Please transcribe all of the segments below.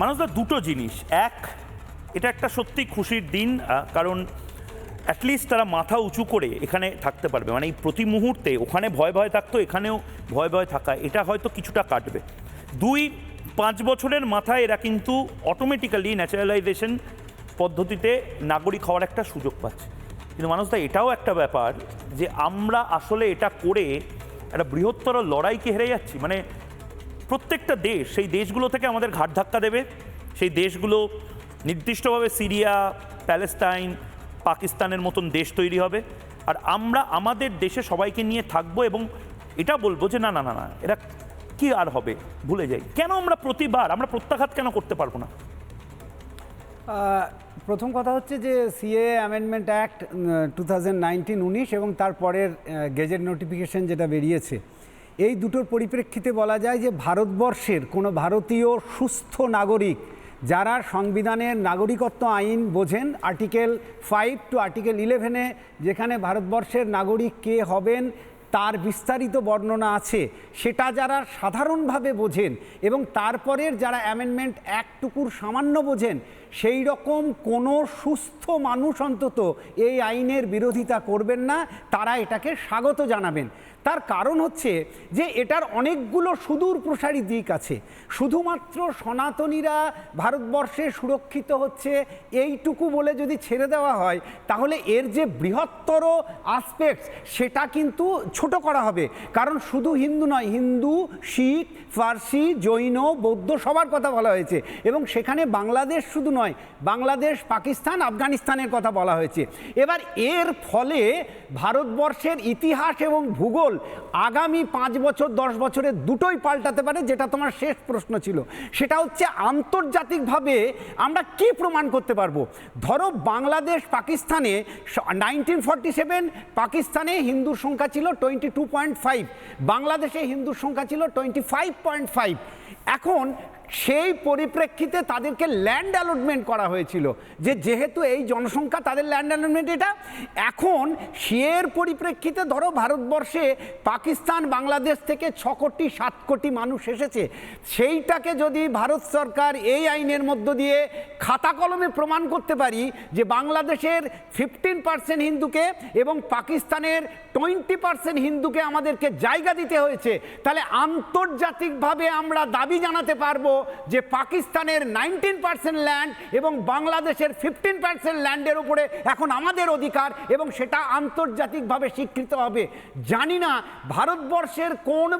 মানুষদা দুটো জিনিস। এক, এটা একটা সত্যি খুশির দিন কারণ অ্যাটলিস্ট তারা মাথা উঁচু করে এখানে থাকতে পারবে। মানে এই প্রতি মুহূর্তে ওখানে ভয় ভয় থাকতো, এখানেও ভয় ভয় থাকা, এটা হয়তো কিছুটা কাটবে। দুই, পাঁচ বছরের মাথায় এরা কিন্তু অটোমেটিক্যালি ন্যাচারালাইজেশন পদ্ধতিতে নাগরিক হওয়ার একটা সুযোগ পাচ্ছে। কিন্তু মানুষদা এটাও একটা ব্যাপার যে আমরা আসলে এটা করে একটা বৃহত্তর লড়াইকে হেরে যাচ্ছি। মানে প্রত্যেকটা দেশ, সেই দেশগুলো থেকে আমাদের ঘাট ধাক্কা দেবে। সেই দেশগুলো নির্দিষ্টভাবে সিরিয়া, প্যালেস্তাইন, পাকিস্তানের মতন দেশ তৈরি হবে। আর আমরা আমাদের দেশে সবাইকে নিয়ে থাকব এবং এটা বলব যে, না না না না, এরা কি আর হবে? ভুলে যাই। কেন আমরা প্রতিবার, আমরা প্রত্যাঘাত কেন করতে পারব না? প্রথম কথা হচ্ছে যে CA amendment act two thousand nineteen, উনিশ এবং তারপরের গেজেট নোটিফিকেশন যেটা বেরিয়েছে এই দুটোর পরিপ্রেক্ষিতে বলা যায় যে ভারতবর্ষের কোনো ভারতীয় সুস্থ নাগরিক যারা সংবিধানের নাগরিকত্ব আইন বোঝেন, আর্টিকেল ফাইভ টু আর্টিকেল ইলেভেনে যেখানে ভারতবর্ষের নাগরিক কে হবেন, তার বিস্তারিত বর্ণনা আছে, সেটা যারা সাধারণভাবে বোঝেন এবং তারপরের যারা অ্যামেন্ডমেন্ট একটুকুর সামান্য বোঝেন, সেই রকম কোনো সুস্থ মানুষ অন্তত এই আইনের বিরোধিতা করবেন না, তারা এটাকে স্বাগত জানাবেন। তার কারণ হচ্ছে যে এটার অনেকগুলো সুদূর প্রসারী দিক আছে। শুধুমাত্র সনাতনীরা ভারতবর্ষে সুরক্ষিত হচ্ছে এইটুকু বলে যদি ছেড়ে দেওয়া হয়, তাহলে এর যে বৃহত্তর আসপেক্টস সেটা কিন্তু ছোট করা হবে। কারণ শুধু হিন্দু নয়, হিন্দু, শিখ, ফার্সি, জৈন, বৌদ্ধ সবার কথা বলা হয়েছে। এবং সেখানে বাংলাদেশ শুধু নয়, বাংলাদেশ, পাকিস্তান, আফগানিস্তানের কথা বলা হয়েছে। এবার এর ফলে ভারতবর্ষের ইতিহাস এবং ভূগোল আগামী পাঁচ বছর, দশ বছরে দুটোই পাল্টাতে পারে, যেটা তোমার শেষ প্রশ্ন ছিল। সেটা হচ্ছে আন্তর্জাতিকভাবে আমরা কি প্রমাণ করতে পারব? ধরো বাংলাদেশ পাকিস্তানে নাইনটিন ফর্টি সেভেন পাকিস্তানে হিন্দুর সংখ্যা ছিল টোয়েন্টি টু পয়েন্ট ফাইভ বাংলাদেশে হিন্দুর সংখ্যা ছিল টোয়েন্টি ফাইভ পয়েন্ট ফাইভ এখন সেই পরিপ্রেক্ষিতে তাদেরকে ল্যান্ড অ্যালটমেন্ট করা হয়েছিল। যে যেহেতু এই জনসংখ্যা তাদের ল্যান্ড অ্যালটমেন্ট এটা, এখন সের পরিপ্রেক্ষিতে ধরো ভারতবর্ষে পাকিস্তান, বাংলাদেশ থেকে ছ কোটি, সাত কোটি মানুষ এসেছে। সেইটাকে যদি ভারত সরকার এই আইনের মধ্য দিয়ে খাতা কলমে প্রমাণ করতে পারি যে বাংলাদেশের ফিফটিন পার্সেন্ট হিন্দুকে এবং পাকিস্তানের টোয়েন্টি পার্সেন্ট হিন্দুকে আমাদেরকে জায়গা দিতে হয়েছে, তাহলে আন্তর্জাতিকভাবে আমরা দাবি জানাতে পারব যে পাকিস্তানের নাইনটিন পার্সেন্ট ল্যান্ড এবং বাংলাদেশের ফিফটিন পার্সেন্ট ল্যান্ডের উপরে এখন আমাদের অধিকার এবং সেটা আন্তর্জাতিকভাবে স্বীকৃত হবে। জানি না ভারতবর্ষের কোন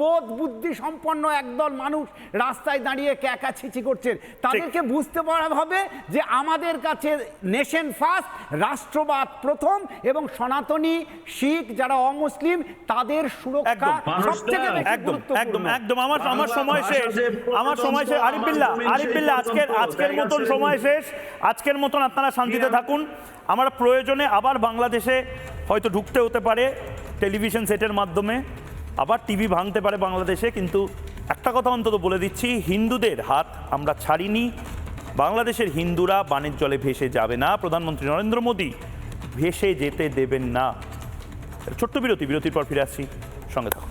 বোধ বুদ্ধি সম্পন্ন একদল মানুষ রাস্তায় দাঁড়িয়ে ক্যাকা ছিচি করছেন। তাদেরকে বুঝতে পারা হবে যে আমাদের কাছে নেশন ফার্স্ট রাষ্ট্রবাদ প্রথম এবং সনাতনী শিখ যারা অমুসলিম তাদের সুরক্ষা একদম, সবথেকে একদম একদম একদম আমার আমার সময় শেষ। আমার সময় শেষ। আরিফ আন্দোলন, আরিফ সেই বিল্লাহ আজকের আজকের মতন সময় শেষ। আজকের মতন আপনারা শান্তিতে থাকুন। আমরা প্রয়োজনে আবার বাংলাদেশে হয়তো ঢুকতে হতে পারে টেলিভিশন সেটের মাধ্যমে। আবার টিভি ভাঙতে পারে বাংলাদেশে কিন্তু একটা কথা অন্তত বলে দিচ্ছি হিন্দুদের হাত আমরা ছাড়িনি। বাংলাদেশের হিন্দুরা বানের জলে ভেসে যাবে না। প্রধানমন্ত্রী নরেন্দ্র মোদী ভেসে যেতে দেবেন না। ছোট্ট বিরতি বিরতির পর ফিরে আসছি। সঙ্গে থাকুন।